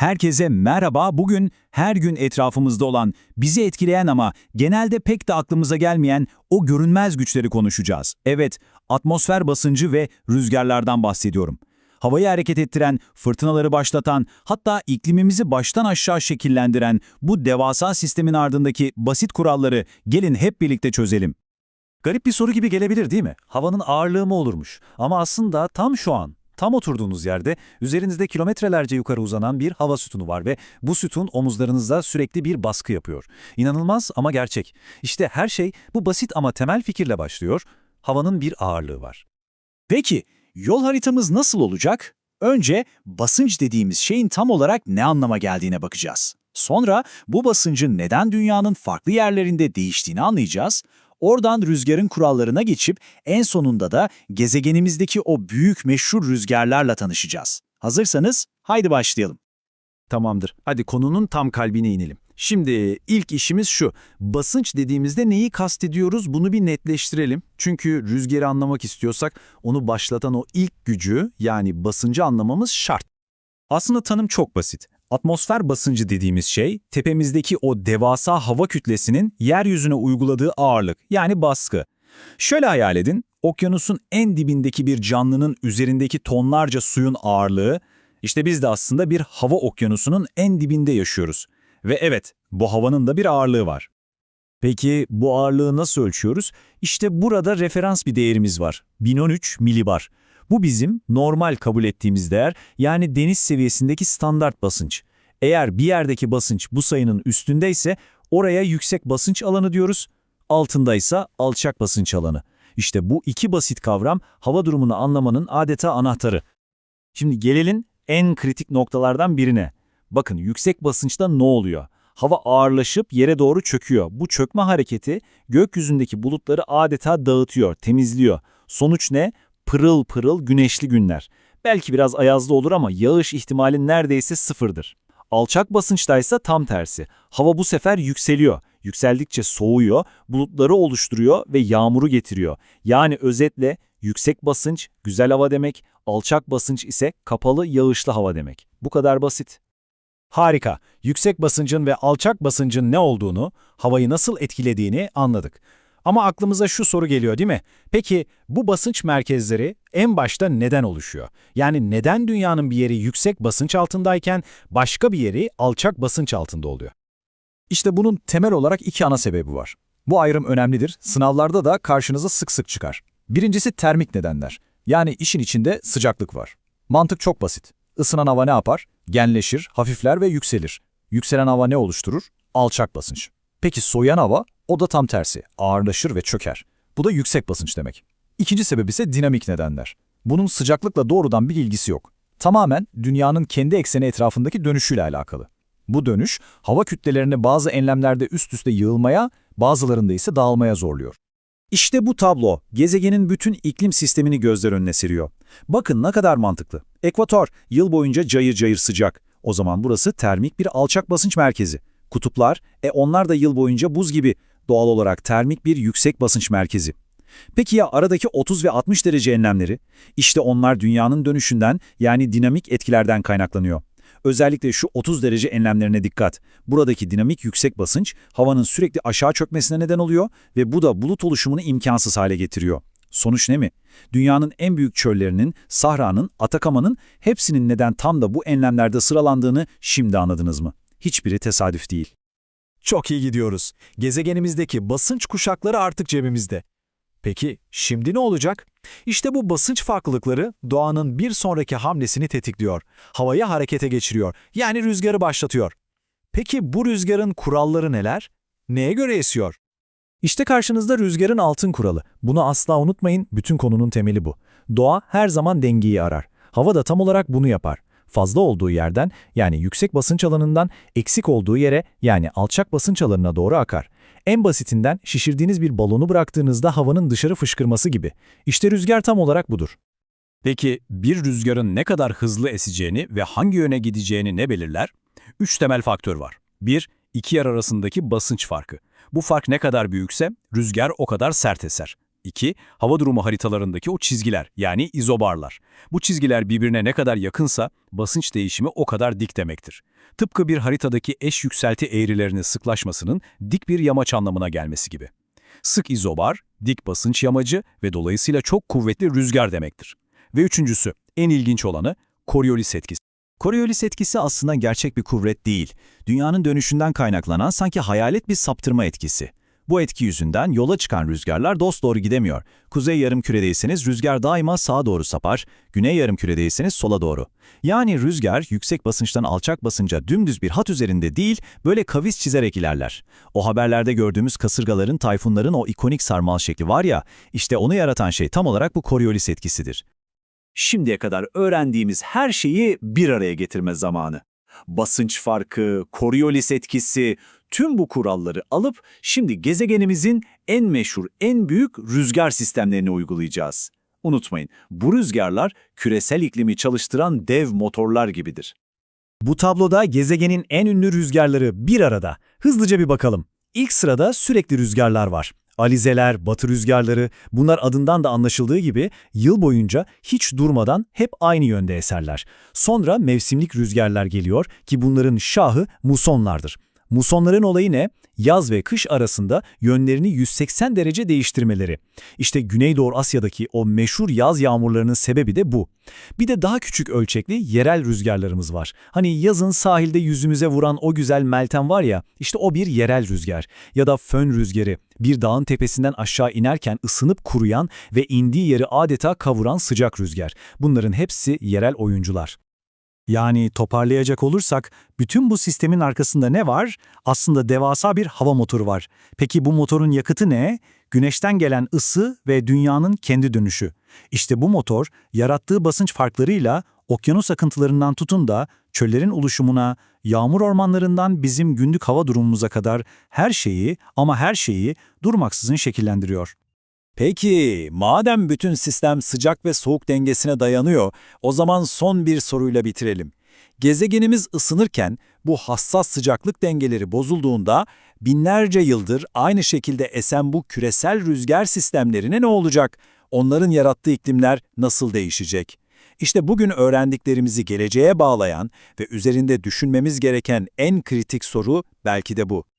Herkese merhaba. Bugün her gün etrafımızda olan, bizi etkileyen ama genelde pek de aklımıza gelmeyen o görünmez güçleri konuşacağız. Evet, atmosfer basıncı ve rüzgarlardan bahsediyorum. Havayı hareket ettiren, fırtınaları başlatan, hatta iklimimizi baştan aşağı şekillendiren bu devasa sistemin ardındaki basit kuralları gelin hep birlikte çözelim. Garip bir soru gibi gelebilir değil mi? Havanın ağırlığı mı olurmuş? Ama aslında tam şu an, tam oturduğunuz yerde üzerinizde kilometrelerce yukarı uzanan bir hava sütunu var ve bu sütun omuzlarınızda sürekli bir baskı yapıyor. İnanılmaz ama gerçek. İşte her şey bu basit ama temel fikirle başlıyor. Havanın bir ağırlığı var. Peki, yol haritamız nasıl olacak? Önce basınç dediğimiz şeyin tam olarak ne anlama geldiğine bakacağız. Sonra bu basıncın neden dünyanın farklı yerlerinde değiştiğini anlayacağız. Oradan rüzgarın kurallarına geçip en sonunda da gezegenimizdeki o büyük meşhur rüzgarlarla tanışacağız. Hazırsanız haydi başlayalım. Tamamdır. Hadi konunun tam kalbine inelim. Şimdi ilk işimiz şu. Basınç dediğimizde neyi kastediyoruz bunu bir netleştirelim. Çünkü rüzgarı anlamak istiyorsak onu başlatan o ilk gücü yani basıncı anlamamız şart. Aslında tanım çok basit. Atmosfer basıncı dediğimiz şey, tepemizdeki o devasa hava kütlesinin yeryüzüne uyguladığı ağırlık, yani baskı. Şöyle hayal edin, okyanusun en dibindeki bir canlının üzerindeki tonlarca suyun ağırlığı, işte biz de aslında bir hava okyanusunun en dibinde yaşıyoruz. Ve evet, bu havanın da bir ağırlığı var. Peki bu ağırlığı nasıl ölçüyoruz? İşte burada referans bir değerimiz var. 1013 milibar. Bu bizim normal kabul ettiğimiz değer, yani deniz seviyesindeki standart basınç. Eğer bir yerdeki basınç bu sayının üstündeyse oraya yüksek basınç alanı diyoruz, altındaysa alçak basınç alanı. İşte bu iki basit kavram hava durumunu anlamanın adeta anahtarı. Şimdi gelelim en kritik noktalardan birine. Bakın yüksek basınçta ne oluyor? Hava ağırlaşıp yere doğru çöküyor. Bu çökme hareketi gökyüzündeki bulutları adeta dağıtıyor, temizliyor. Sonuç ne? Pırıl pırıl güneşli günler. Belki biraz ayazlı olur ama yağış ihtimali neredeyse sıfırdır. Alçak basınçtaysa tam tersi. Hava bu sefer yükseliyor. Yükseldikçe soğuyor, bulutları oluşturuyor ve yağmuru getiriyor. Yani özetle yüksek basınç güzel hava demek, alçak basınç ise kapalı yağışlı hava demek. Bu kadar basit. Harika. Yüksek basıncın ve alçak basıncın ne olduğunu, havayı nasıl etkilediğini anladık. Ama aklımıza şu soru geliyor değil mi? Peki bu basınç merkezleri en başta neden oluşuyor? Yani neden dünyanın bir yeri yüksek basınç altındayken başka bir yeri alçak basınç altında oluyor? İşte bunun temel olarak iki ana sebebi var. Bu ayrım önemlidir, sınavlarda da karşınıza sık sık çıkar. Birincisi termik nedenler. Yani işin içinde sıcaklık var. Mantık çok basit. Isınan hava ne yapar? Genleşir, hafifler ve yükselir. Yükselen hava ne oluşturur? Alçak basınç. Peki soğuyan hava? O da tam tersi. Ağırlaşır ve çöker. Bu da yüksek basınç demek. İkinci sebep ise dinamik nedenler. Bunun sıcaklıkla doğrudan bir ilgisi yok. Tamamen dünyanın kendi ekseni etrafındaki dönüşüyle alakalı. Bu dönüş, hava kütlelerini bazı enlemlerde üst üste yığılmaya, bazılarında ise dağılmaya zorluyor. İşte bu tablo, gezegenin bütün iklim sistemini gözler önüne seriyor. Bakın ne kadar mantıklı. Ekvator, yıl boyunca cayır cayır sıcak. O zaman burası termik bir alçak basınç merkezi. Kutuplar, e onlar da yıl boyunca buz gibi. Doğal olarak termik bir yüksek basınç merkezi. Peki ya aradaki 30 ve 60 derece enlemleri? İşte onlar dünyanın dönüşünden yani dinamik etkilerden kaynaklanıyor. Özellikle şu 30 derece enlemlerine dikkat. Buradaki dinamik yüksek basınç havanın sürekli aşağı çökmesine neden oluyor ve bu da bulut oluşumunu imkansız hale getiriyor. Sonuç ne mi? Dünyanın en büyük çöllerinin, Sahra'nın, Atakama'nın hepsinin neden tam da bu enlemlerde sıralandığını şimdi anladınız mı? Hiçbiri tesadüf değil. Çok iyi gidiyoruz. Gezegenimizdeki basınç kuşakları artık cebimizde. Peki şimdi ne olacak? İşte bu basınç farklılıkları doğanın bir sonraki hamlesini tetikliyor. Havayı harekete geçiriyor. Yani rüzgarı başlatıyor. Peki bu rüzgarın kuralları neler? Neye göre esiyor? İşte karşınızda rüzgarın altın kuralı. Bunu asla unutmayın, bütün konunun temeli bu. Doğa her zaman dengeyi arar. Hava da tam olarak bunu yapar. Fazla olduğu yerden yani yüksek basınç alanından eksik olduğu yere yani alçak basınç alanına doğru akar. En basitinden şişirdiğiniz bir balonu bıraktığınızda havanın dışarı fışkırması gibi. İşte rüzgar tam olarak budur. Peki bir rüzgarın ne kadar hızlı eseceğini ve hangi yöne gideceğini ne belirler? Üç temel faktör var. 1. İki yer arasındaki basınç farkı. Bu fark ne kadar büyükse rüzgar o kadar sert eser. 2. Hava durumu haritalarındaki o çizgiler yani izobarlar. Bu çizgiler birbirine ne kadar yakınsa basınç değişimi o kadar dik demektir. Tıpkı bir haritadaki eş yükselti eğrilerinin sıklaşmasının dik bir yamaç anlamına gelmesi gibi. Sık izobar, dik basınç yamacı ve dolayısıyla çok kuvvetli rüzgar demektir. Ve üçüncüsü, en ilginç olanı Coriolis etkisi. Coriolis etkisi aslında gerçek bir kuvvet değil. Dünyanın dönüşünden kaynaklanan sanki hayalet bir saptırma etkisi. Bu etki yüzünden yola çıkan rüzgarlar dosdoğru gidemiyor. Kuzey yarımküredeyseniz rüzgar daima sağa doğru sapar, güney yarımküredeyseniz sola doğru. Yani rüzgar yüksek basınçtan alçak basınca dümdüz bir hat üzerinde değil, böyle kavis çizerek ilerler. O haberlerde gördüğümüz kasırgaların, tayfunların o ikonik sarmal şekli var ya, işte onu yaratan şey tam olarak bu Coriolis etkisidir. Şimdiye kadar öğrendiğimiz her şeyi bir araya getirme zamanı. Basınç farkı, Coriolis etkisi, tüm bu kuralları alıp şimdi gezegenimizin en meşhur, en büyük rüzgar sistemlerini uygulayacağız. Unutmayın, bu rüzgarlar küresel iklimi çalıştıran dev motorlar gibidir. Bu tabloda gezegenin en ünlü rüzgarları bir arada. Hızlıca bir bakalım. İlk sırada sürekli rüzgarlar var. Alizeler, batı rüzgarları, bunlar adından da anlaşıldığı gibi yıl boyunca hiç durmadan hep aynı yönde eserler. Sonra mevsimlik rüzgarlar geliyor ki bunların şahı musonlardır. Musonların olayı ne? Yaz ve kış arasında yönlerini 180 derece değiştirmeleri. İşte Güneydoğu Asya'daki o meşhur yaz yağmurlarının sebebi de bu. Bir de daha küçük ölçekli yerel rüzgarlarımız var. Hani yazın sahilde yüzümüze vuran o güzel meltem var ya, işte o bir yerel rüzgar. Ya da fön rüzgarı, bir dağın tepesinden aşağı inerken ısınıp kuruyan ve indiği yeri adeta kavuran sıcak rüzgar. Bunların hepsi yerel oyuncular. Yani toparlayacak olursak, bütün bu sistemin arkasında ne var? Aslında devasa bir hava motoru var. Peki bu motorun yakıtı ne? Güneşten gelen ısı ve dünyanın kendi dönüşü. İşte bu motor, yarattığı basınç farklarıyla okyanus akıntılarından tutun da çöllerin oluşumuna, yağmur ormanlarından bizim günlük hava durumumuza kadar her şeyi ama her şeyi durmaksızın şekillendiriyor. Peki, madem bütün sistem sıcak ve soğuk dengesine dayanıyor, o zaman son bir soruyla bitirelim. Gezegenimiz ısınırken bu hassas sıcaklık dengeleri bozulduğunda binlerce yıldır aynı şekilde esen bu küresel rüzgar sistemlerine ne olacak? Onların yarattığı iklimler nasıl değişecek? İşte bugün öğrendiklerimizi geleceğe bağlayan ve üzerinde düşünmemiz gereken en kritik soru belki de bu.